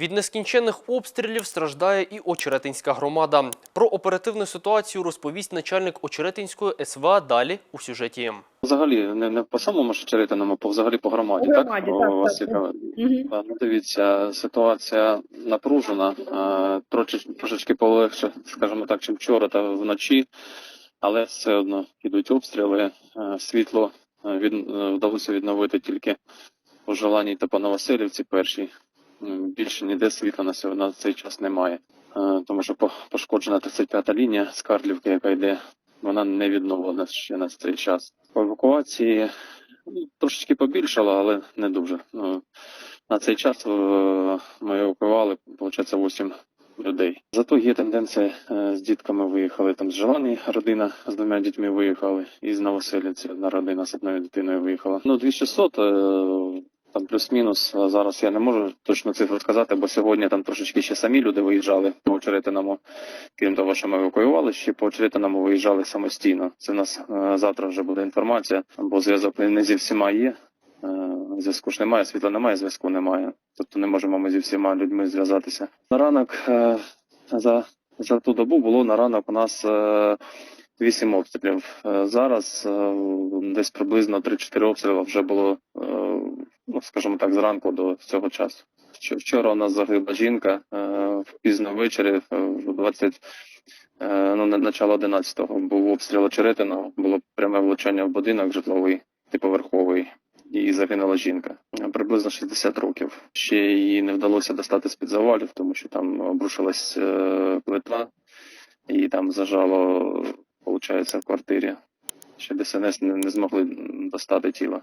Від нескінченних обстрілів страждає і Очеретинська громада. Про оперативну ситуацію розповість начальник Очеретинської СВА далі у сюжеті. Взагалі, не, не по самому Шечеритиному, по взагалі по громаді, По громаді, так? так, У вас так, яка-. Ну, дивіться, ситуація напружена, трошечки, трошечки полегше, скажімо так, чим вчора та вночі, але все одно йдуть обстріли, світло від, е, вдалося відновити тільки у Желаній та по Новоселівці першій. Більше ніде світла на, цей час немає, Е, тому що пошкоджена 35-та лінія з Карлівки, яка йде, вона не відновлена ще на цей час. По евакуації ну, трошечки побільшало, але не дуже. Ну, на цей час е, ми евакуювали, виходить, 8 людей. Зато є тенденція е, з дітками виїхали. Там з Желані родина з двома дітьми виїхали, і з Новоселівці одна родина з одною дитиною виїхала. Ну, 2600, е, там плюс-мінус. Зараз я не можу точно цифру сказати, бо сьогодні там трошечки ще самі люди виїжджали по очеретиному. Крім того, що ми евакуювали, ще по очеретиному виїжджали самостійно. Це у нас е, завтра вже буде інформація, бо зв'язок не зі всіма є. Е, Зв'язку ж немає, світла немає, зв'язку немає. Тобто не можемо ми зі всіма людьми зв'язатися. На ранок е, за, за ту добу було на ранок у нас вісім обстрілів. Зараз десь приблизно 3-4 обстріли вже було, ну скажімо так, зранку до цього часу. Вч- Вчора у нас загибла жінка е, пізно ввечері, е, в 20, е, ну, на начало 11-го був обстріл очеретиного, було пряме влучання в будинок житловий, типоверховий, і загинула жінка. Приблизно 60 років. Ще її не вдалося достати з-під завалів, тому що там обрушилась плита, і там зажало, виходить, в квартирі. Ще ДСНС не, не змогли достати тіло.